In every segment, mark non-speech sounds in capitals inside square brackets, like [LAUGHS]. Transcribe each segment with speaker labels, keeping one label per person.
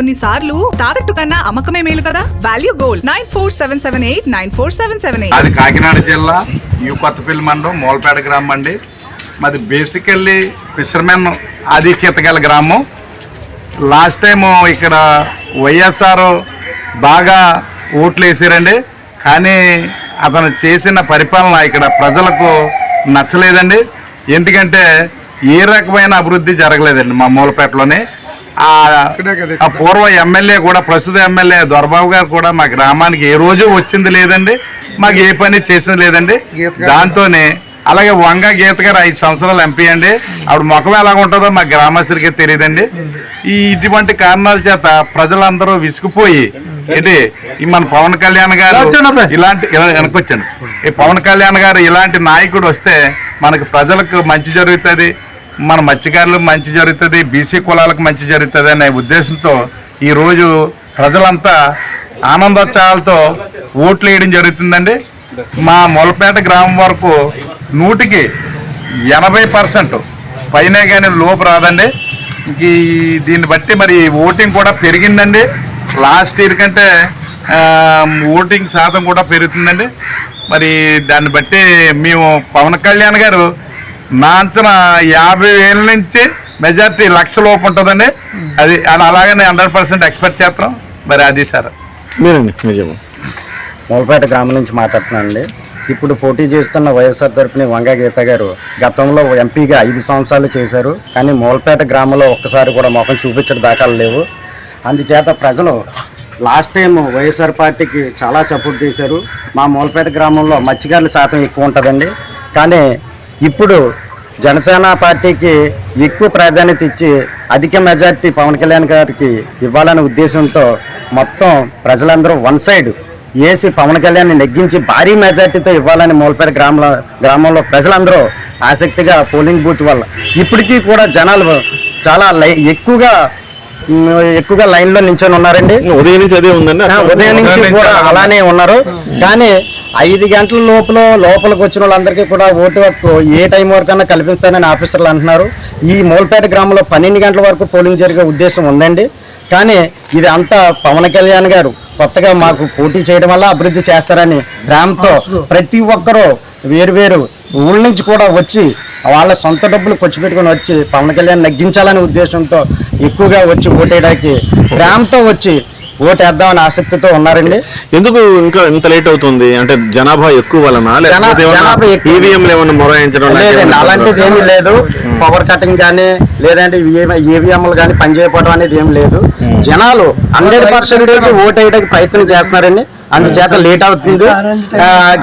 Speaker 1: కొన్నిసార్లు తాకట్టు కన్నా అమ్మకమే మేలు కదా? Value gold nine four seven seven eight nine four seven seven eight
Speaker 2: అది కాకినాడ జిల్లా యూ కొత్తపల్లి మండలం మూలపేట గ్రామం అండి. మాది బేసికల్లీ ఫిషర్మెన్ ఆధిక్యత గల గ్రామం. లాస్ట్ టైం ఇక్కడ వైఎస్ఆర్ బాగా ఓట్లు వేసారండి. కానీ అతను చేసిన పరిపాలన ఇక్కడ ప్రజలకు నచ్చలేదండి. ఎందుకంటే ఏ రకమైన అభివృద్ధి జరగలేదండి మా మూలపేటలోనే. ఆ పూర్వ ఎమ్మెల్యే కూడా ప్రస్తుత ఎమ్మెల్యే దొరబాబు గారు కూడా మా గ్రామానికి ఏ రోజు వచ్చింది లేదండి. మాకు ఏ పని చేసింది లేదండి. దాంతోనే అలాగే వంగ గీత గారు ఐదు సంవత్సరాలు ఎంపీ అండి. ఆవిడ ముఖం ఎలా ఉంటుందో మా గ్రామస్తులకి తెలియదండి. ఈ ఇటువంటి కారణాల చేత ప్రజలందరూ విసిగిపోయి ఏంటి ఈ మన పవన్ కళ్యాణ్ గారు ఇలాంటి ఇలా వెనకొచ్చాను ఈ పవన్ కళ్యాణ్ గారు ఇలాంటి నాయకుడు వస్తే మనకు ప్రజలకు మంచి జరుగుతుంది. మన మత్స్యకారులకు మంచి జరుగుతుంది బీసీ కులాలకు మంచి జరుగుతుంది అనే ఉద్దేశంతో ఈరోజు ప్రజలంతా ఆనందోత్సాహాలతో ఓట్లు వేయడం జరుగుతుందండి. మా మొలపేట గ్రామం వరకు నూటికి ఎనభై పర్సెంట్ పైనే కానీ లోపు రాదండి. దీన్ని బట్టి మరి ఓటింగ్ కూడా పెరిగిందండి. లాస్ట్ ఇయర్ కంటే ఓటింగ్ శాతం కూడా పెరుగుతుందండి. మరి దాన్ని బట్టి మేము పవన్ కళ్యాణ్ గారు నా అంచనా యాభై వేల నుంచి మెజార్టీ లక్ష లోపు ఉంటుందండి. అది అది అలాగనే హండ్రెడ్ పర్సెంట్ ఎక్స్పెక్ట్ చేస్తాం. మరి అది సార్.
Speaker 3: మీరండి నిజము
Speaker 4: మూలపేట గ్రామం నుంచి మాట్లాడుతున్నానండి. ఇప్పుడు పోటీ చేస్తున్న వైఎస్ఆర్ తరపున వంగ గీత గారు గతంలో ఎంపీగా ఐదు సంవత్సరాలు చేశారు. కానీ మూలపేట గ్రామంలో ఒక్కసారి కూడా ముఖం చూపించడం దాఖలు లేవు. అందుచేత ప్రజలు లాస్ట్ టైం వైఎస్ఆర్ పార్టీకి చాలా సపోర్ట్ చేశారు. మా మూలపేట గ్రామంలో మత్స్యకారుల శాతం ఎక్కువ ఉంటుందండి. కానీ ఇప్పుడు జనసేన పార్టీకి ఎక్కువ ప్రాధాన్యత ఇచ్చి అధిక మెజార్టీ పవన్ కళ్యాణ్ గారికి ఇవ్వాలనే ఉద్దేశంతో మొత్తం ప్రజలందరూ వన్ సైడ్ ఏసి పవన్ కళ్యాణ్ నెగ్గించి భారీ మెజార్టీతో ఇవ్వాలని మూలపేట గ్రామంలో గ్రామంలో ప్రజలందరూ ఆసక్తిగా పోలింగ్ బూత్ వల్ల. ఇప్పటికీ కూడా జనాలు చాలా లై ఎక్కువగా ఎక్కువగా లైన్లో నించొని ఉన్నారండి.
Speaker 3: ఉదయం నుంచి అదే ఉందండి.
Speaker 4: ఉదయం నుంచి కూడా అలానే ఉన్నారు. కానీ ఐదు గంటల లోపల లోపలికి వచ్చిన వాళ్ళందరికీ కూడా ఓటు హక్కు ఏ టైం వరకన్నా కల్పిస్తానని ఆఫీసర్లు అంటున్నారు. ఈ మూలపేట గ్రామంలో పన్నెండు గంటల వరకు పోలింగ్ జరిగే ఉద్దేశం ఉందండి. కానీ ఇది అంతా పవన్ కళ్యాణ్ గారు కొత్తగా మాకు పోటీ చేయడం వల్ల అభివృద్ధి చేస్తారని గ్రామంతో ప్రతి ఒక్కరూ వేరు వేరు ఊళ్ళ నుంచి కూడా వచ్చి వాళ్ళ సొంత డబ్బులు ఖర్చు పెట్టుకొని వచ్చి పవన్ కళ్యాణ్ నగ్గించాలనే ఉద్దేశంతో ఎక్కువగా వచ్చి ఓటేయడానికి గ్రామంతో వచ్చి ఓటేద్దామని ఆసక్తితో ఉన్నారండి.
Speaker 3: ఎందుకు ఇంకా ఇంత లేట్ అవుతుంది? అంటే జనాభా ఎక్కువ వలన
Speaker 4: లేదండి
Speaker 3: ఏమన్నా
Speaker 4: అలాంటిది ఏమీ లేదు. పవర్ కటింగ్ కానీ లేదంటే ఈవీఎంలు కానీ పనిచేయకపోవడం అనేది ఏం లేదు. జనాలు హండ్రెడ్ పర్సెంటేజ్ ఓట్ వేయడానికి ప్రయత్నం చేస్తున్నారండి. అందుచేత లేట్ అవుతుంది.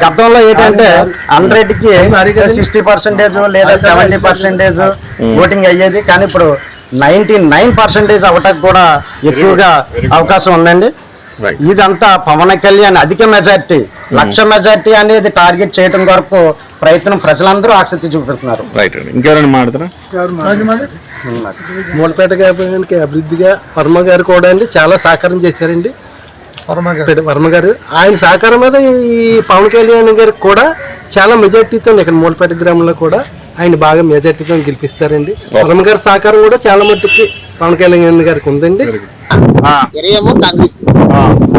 Speaker 4: గతంలో ఏంటంటే హండ్రెడ్కి సిక్స్టీ పర్సెంటేజ్ లేదా సెవెంటీ పర్సెంటేజ్ ఓటింగ్ అయ్యేది. కానీ ఇప్పుడు నైన్టీ నైన్ పర్సెంటేజ్ అవటానికి కూడా ఎక్కువగా అవకాశం ఉందండి. ఇదంతా పవన్ కళ్యాణ్ అధిక మెజార్టీ లక్ష మెజార్టీ అనేది టార్గెట్ చేయడం వరకు ప్రయత్నం ప్రజలందరూ ఆసక్తి చూపెడుతున్నారు.
Speaker 3: అండి. ఇంకెవరైనా
Speaker 5: మూలపేట గారికి అభివృద్ధిగా వర్మ గారు కూడా అండి చాలా సహకారం చేశారండి. వర్మ గారు. ఆయన సహకారం మీద ఈ పవన్ కళ్యాణ్ గారికి కూడా చాలా మెజార్టీతో ఇక్కడ మూలపేట గ్రామంలో కూడా ఆయన బాగా మెజార్టీతో గెలిపిస్తారండి. వర్మ గారి సహకారం కూడా చాలా మట్టుకి పవన్ కళ్యాణ్ గారికి ఉందండి.
Speaker 6: ఇరవేమో కాంగ్రెస్.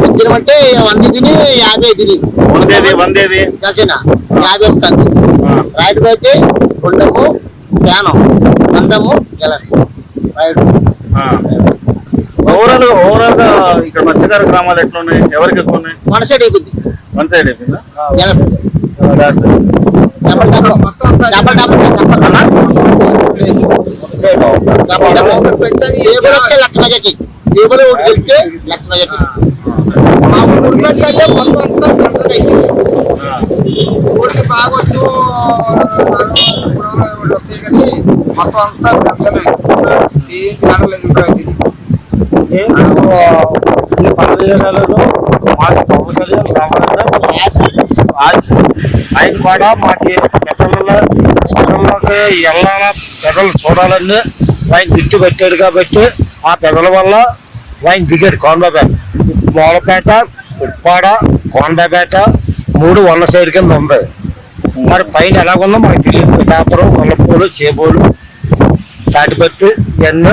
Speaker 6: వచ్చిన అంటే వంద తిని యాభై తిని. యాభై ఏమో కాంగ్రెస్. రైట్ అయితే ప్యానం గెలస్. రైట్
Speaker 3: ఓవరాల్ ఓవరాల్గా ఇక్కడ మత్స్యకార గ్రామాలు ఎట్లా ఉన్నాయి ఎవరికి ఎక్కువ ఉన్నాయి
Speaker 6: వన్ సైడ్ అయిపోయింది?
Speaker 3: వన్ సైడ్ అయిపోయిందా
Speaker 6: డబల్ డబల్. సేబులు వస్తే లక్ష మెజార్టీ సేబులు ఒకటి గెలిస్తే లక్ష మెజార్టీ మా ఊరిపెట్టి అయితే మొత్తం అంతా కన్సల్ట్ అయింది ఊరికి బాగొచ్చు వస్తాయి కానీ మొత్తం అంతా ఏం తేడా ఇంకా
Speaker 7: మాకు పవన్ కళ్యాణ్ రావాలన్నా ఆశ ఆయన కూడా మాకు పెద్దలలో పెద్దలకి వెళ్ళాలా పెద్దలు చూడాలని ఆయన దిట్టు పెట్టాడు కాబట్టి ఆ పెద్దల వల్ల ఆయన దిగాడు కోనబాపేట మూలపేట ఉప్పాడ కోనబాపేట మూడు వంద సైడ్ కింద ఉంది. మరి పైన ఎలాగుందో మాకు తెలియదు. పేపరు వల్లపూలు చేబోలు తాటిపత్తి ఇవన్నీ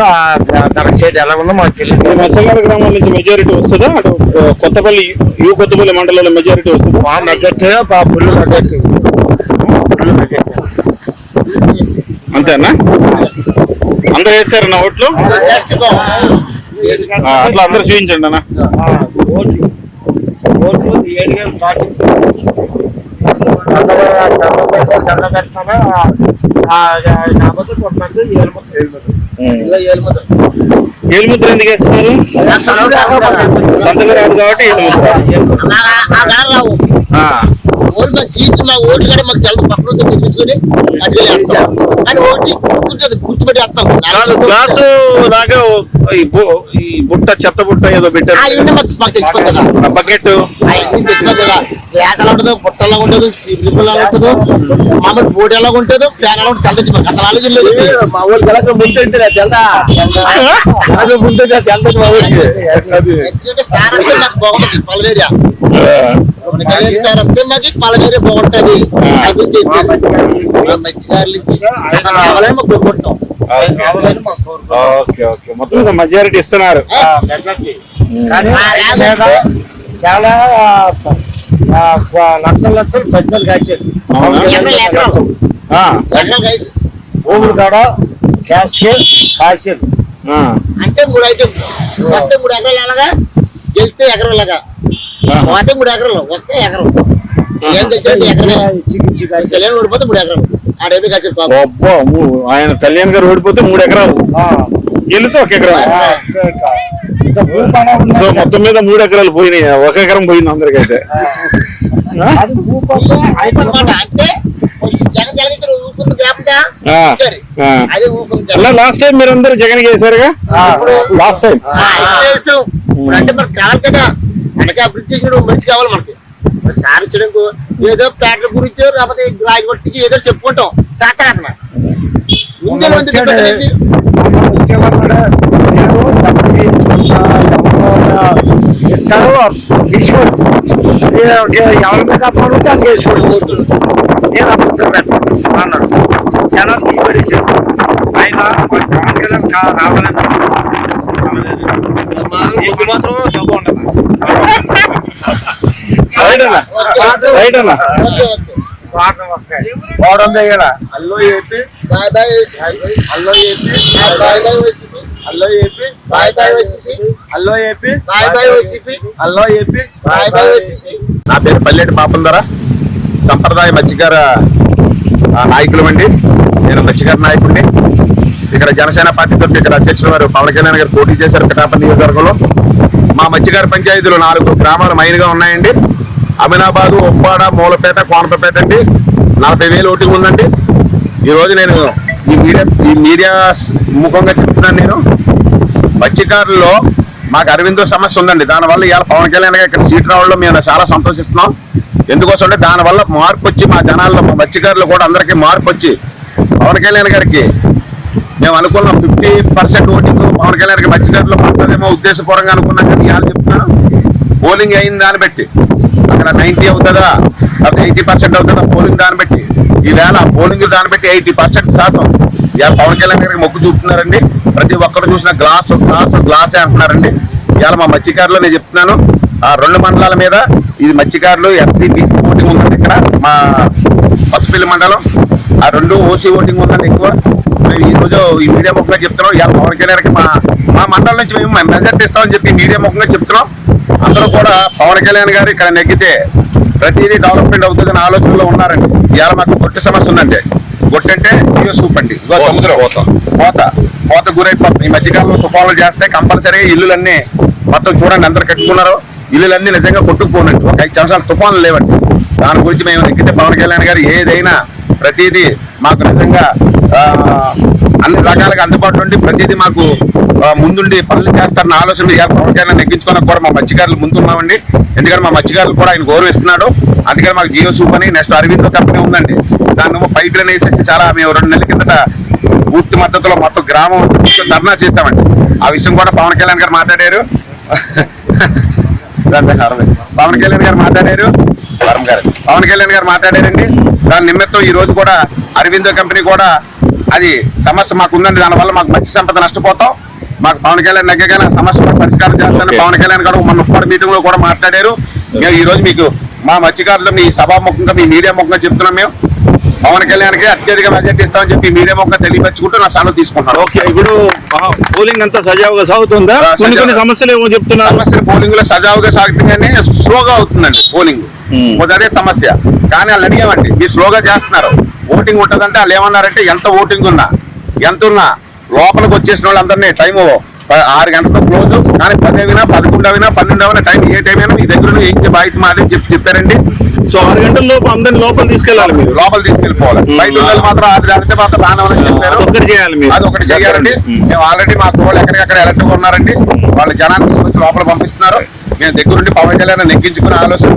Speaker 7: కరెక్ట్ సైడ్ ఎలా ఉందో మాకు తెలియదు
Speaker 3: మత్స్యకార గ్రామం నుంచి మెజారిటీ వస్తుందా? అటు ఆ, కొత్తపల్లి యూ కొత్తపల్లి మండలంలో మెజారిటీ వస్తుందా?
Speaker 7: మా మెజార్టీ మా ఫుల్ మెజార్టీ
Speaker 3: అంతేనా? అందరూ వేస్తారు నా ఓట్లు అట్లా అందరూ చూపించండి అన్న ఏలుముద్ర ఎందుకు వేస్తున్నారు సంతకం రాదు కాబట్టి ఏలుముద్ర
Speaker 6: ఓటు మా సీట్లు మా ఓటు కూడా మాకు తెలుసు పక్కన ఉంటే చెప్పించుకొని అటు కానీ ఓటు గుర్తుంటది గుర్తుపెట్టి వేస్తాం.
Speaker 3: గ్లాసు లాగా ఈ బుట్ట చెత్త బుట్ట ఏదో పెట్టారు.
Speaker 6: అవన్నీ మాకు మాకు
Speaker 3: ఆ బకెట్
Speaker 6: అవన్నీ తెలిసిపోతుంది కదా గ్లాస్ ఎలా ఉంటుందో బుట్ట ఎలా ఉంటుందో స్టీల్ ఎలా ఉంటుందో మామూలు బోట్ ఎలా ఉంటుందో ఫ్యాన్ ఎలా ఉంటుందో తెలిసి మాకు అసలు ఆలోచన లేదు
Speaker 8: మా ఊరు గెలస ముందు తెల్దా? గెలస ముందు తెల్దా మా ఊరికి?
Speaker 6: సార్ అంటే నాకు బాగుంటుంది పలవేరియా కళ్యాణ్ సార్ అంటే మాకు పలవేరియా బాగుంటది. అది చెప్పేది మంచి గారి నుంచి కావాలని మాకు కోరుకుంటాం.
Speaker 3: Okay okay. మొత్తం మీద మెజారిటీ ఇస్తున్నారు.
Speaker 7: చాలా లక్షల లక్షలు పెద్దలు
Speaker 6: కలిసి
Speaker 7: భూములు కాడ క్యాష్ కాశారు
Speaker 3: ఆ,
Speaker 6: అంటే మూడు ఐటమ్ వస్తే మూడు ఎకరాలు అలాగా గెలిస్తే ఎకరం లాగా
Speaker 3: ఆ.
Speaker 6: పోతే మూడు ఎకరాలు. వస్తే ఎకరం ఏం ఎకరమే కళ్యాణ్ ఓడిపోతే మూడు ఎకరాలు. పాపం.
Speaker 3: అబ్బో, మూ- ఆయన కళ్యాణ్ గారు ఓడిపోతే మూడు ఎకరాలు. గెలితే ఒక ఎకరం. సో మొత్తం మీద మూడు ఎకరాలు పోయినాయి. ఒక ఎకరం పోయింది అందరికైతే.
Speaker 7: అది భూపాలం. ఆయన
Speaker 6: అన్నమాట అంటే కొంచెం జగన్ జరిగితే ఊపుకుంది గ్యాప్గా
Speaker 3: ఆ,
Speaker 6: సరే.
Speaker 3: ఆ.
Speaker 6: అదే ఊపుకుంది
Speaker 3: అలా
Speaker 6: జగన్
Speaker 3: లాస్ట్ టైం మీరు అందరు జగన్ చేశారుగా? లాస్ట్ టైం
Speaker 6: ఆ. ఇప్పుడు అంటే మనకు కావాలి కదా. మనకి అభివృద్ధి చేసిన మనిషి కావాలి మనకి. వచ్చడానికి ఏదో పేటల గురించి లేకపోతే రాజగొట్టికి ఏదో చెప్పుకుంటాం. సార్ అతను ముందే
Speaker 7: ఇస్తారో తీసుకోండి. ఎవరి అప్పుడు నేను అప్పుడు అన్నాడు. జనాలు ఆయన రావాలని.
Speaker 6: మాత్రం సభ ఉండాలి
Speaker 3: రైట్ అన్న రైట్ అన్న?
Speaker 7: ఇక్కడ hello AP
Speaker 6: bye bye YCP
Speaker 7: hello AP
Speaker 6: bye bye YCP
Speaker 7: hello AP
Speaker 6: bye bye YCP
Speaker 7: hello AP
Speaker 6: bye bye YCP
Speaker 7: hello AP
Speaker 6: bye bye YCP
Speaker 9: నా పేరు పల్లెటి పాపం ధర సంప్రదాయ మత్స్యకార ఆ, నాయకులు అండి. నేను మత్స్యకార నాయకుడిని. ఇక్కడ జనసేన పార్టీ తరఫు ఇక్కడ అధ్యక్షులు వారు పవన్ కళ్యాణ్ గారు పోటీ చేశారు పిఠాపల్లి నియోజకవర్గంలో. మా మత్స్యకార పంచాయతీలు నాలుగు గ్రామాలు మైన్గా ఉన్నాయండి. అమినాబాదు ఉప్పాడ మూలపేట కోనపేట అండి. నలభై వేలు ఓటింగ్ ఉందండి. ఈరోజు నేను ఈ మీడియా ఈ మీడియా ముఖంగా చెప్తున్నాను నేను. మత్స్యకారుల్లో మాకు అరవిందో సమస్య ఉందండి. దానివల్ల ఇవాళ పవన్ కళ్యాణ్ గారు ఇక్కడ సీట్ రావడంలో మేము చాలా సంతోషిస్తున్నాం. ఎందుకోసం అంటే దానివల్ల మార్పు వచ్చి మా జనాల్లో మా మత్స్యకారులు కూడా అందరికీ మార్పు వచ్చి పవన్ కళ్యాణ్ గారికి మేము అనుకున్నాం fifty percent voting Pawan Kalyan గారికి మత్స్యకారులు పడుతుందేమో ఉద్దేశపూర్వంగా అనుకున్నాం కానీ ఇవాళ చెప్తున్నాను. పోలింగ్ అయిన దాన్ని బట్టి అక్కడ నైన్టీ అవుతుందా? లేకపోతే ఎయిటీ పర్సెంట్ అవుతుందా పోలింగ్ దాన్ని బట్టి? ఈవేళ పోలింగ్ దాన్ని బట్టి ఎయిటీ పర్సెంట్ శాతం. ఇవాళ పవన్ కళ్యాణ్ గారికి మొక్కు చూపుతున్నారండి. ప్రతి ఒక్కరు చూసిన గ్లాస్ గ్లాస్ గ్లాసే అంటున్నారండి. ఇవాళ మా మత్స్యకారులు నేను చెప్తున్నాను. ఆ రెండు మండలాల మీద ఇది మత్స్యకారులు ఎస్సీ బీసీ ఓటింగ్ ఉందండి ఇక్కడ. మా పచ్చపల్లి మండలం. ఆ రెండు ఓసీ ఓటింగ్ ఉందండి ఎక్కువ. మేము ఈ ఈ మీడియా ముఖంగా చెప్తున్నాం. ఇవాళ పవన్ కళ్యాణ్ గారికి మా మా మండలం నుంచి మేము మెజార్టీ ఇస్తామని చెప్పి మీడియా ముఖంగా చెప్తున్నాం. అందరూ కూడా పవన్ కళ్యాణ్ గారు ఇక్కడ నెగ్గితే ప్రతిదీ డెవలప్మెంట్ అవుతుందని ఆలోచనలో ఉన్నారండి. ఇవాళ మాకు గొట్టు సమస్య ఉందండి. గొట్టు అంటే సూప్ అండి ఇదిగో సముద్రం. పోత. పోత పోత గురైపోతుంది ఈ మధ్యకాలంలో తుఫాన్లు చేస్తే కంపల్సరీ ఇల్లులన్నీ మొత్తం చూడండి అందరు కట్టుకున్నారు. ఇల్లులన్నీ నిజంగా కొట్టుకుపోనండి. ఒక ఐదు సంవత్సరాలు తుఫాన్లు లేవండి. దాని గురించి మేము నెగ్గితే పవన్ కళ్యాణ్ గారు ఏదైనా ప్రతిదీ మాకు నిజంగా అన్ని రకాలుగా అందుబాటులో ఉండి ప్రతిదీ మాకు ముందుండి పనులు చేస్తారన్న ఆలోచన ఎవరికైనా పవన్ నెగ్గించుకోవడానికి కూడా మా మత్స్యకారులు ముందున్నామండి. ఎందుకంటే మా మత్స్యకారులు కూడా ఆయన గౌరవిస్తున్నాడు. అందుకని మాకు జియో సూప్ అని నెక్స్ట్ అరవిందో కంపెనీ ఉందండి. దాన్ని పైప్ లైన్ వేసేసి చాలా మేము రెండు నెలల కిందట పూర్తి మద్దతులో మొత్తం గ్రామం ధర్నా చేశామండి. ఆ విషయం కూడా పవన్ కళ్యాణ్ గారు మాట్లాడారు. [LAUGHS] పవన్ కళ్యాణ్ గారు మాట్లాడారు. పవన్ కళ్యాణ్ గారు మాట్లాడారండి. దాని నిమిత్తం ఈ రోజు కూడా అరవిందో కంపెనీ కూడా అది సమస్య మాకు ఉందండి. దానివల్ల మాకు మంచి సంపద నష్టపోతాం. మాకు పవన్ కళ్యాణ్ నెగ్గగానే ఆ సమస్య పరిష్కారం చేస్తాను. పవన్ కళ్యాణ్ గారు మన ఉప్పటి మీటింగ్లో కూడా మాట్లాడారు. మేము ఈ రోజు మీకు మా మత్స్యకారులు మీ సభాముఖంగా మీ మీడియా ముఖంగా చెప్తున్నాం మేము. పవన్ కళ్యాణ్కి అత్యధిక మెజార్టీ ఇస్తామని చెప్పి మీడియా ముఖంగా తెలియపరుచుకుంటూ నా సెలవు తీసుకుంటున్నాను
Speaker 3: ఓకే ఇప్పుడు పోలింగ్ అంతా సజావుగా సాగుతుందా? కొన్ని కొన్ని. సమస్యలు ఏమో చెప్తున్నారు.
Speaker 9: సమస్య పోలింగ్లో సజావుగా సాగుతుందని స్లోగా అవుతుందండి పోలింగ్ అదే సమస్య. కానీ వాళ్ళు అడిగామండి మీరు స్లోగా చేస్తున్నారు. ఓటింగ్ ఉంటదంటే వాళ్ళు ఏమన్నారంటే ఎంత ఓటింగ్ ఉన్నా ఎంత ఉన్నా లోపలికి వచ్చేసిన వాళ్ళందరినీ టైం ఆరు గంటలతో క్లోజ్. పదకొండు అవినా పన్నెండు అవినా టైం ఏ టైం అయినా మీ దగ్గర ఏం బాధ్యత మాది చెప్పి చెప్పారండి.
Speaker 3: సో ఆరు గంటల లోపు అందరిని లోపల తీసుకెళ్ళాలి మీరు?
Speaker 9: లోపల తీసుకెళ్ళిపోవాలి. బయట ఉండాలి మాత్రం అది దానితో మాత్రం రానవని చెప్పారు
Speaker 3: అదొక్కటి చేయాలి మీరు.
Speaker 9: అది ఒకటి చేయాలండి. మేము. ఆల్రెడీ మా వాళ్ళు ఎక్కడికక్కడ ఎలక్ట్గా ఉన్నారండి. వాళ్ళు జనాన్ని తీసుకొచ్చి లోపల పంపిస్తున్నారు. మేము దగ్గరుండి పవన్ కళ్యాణ్ నెగ్గించుకునే ఆలోచన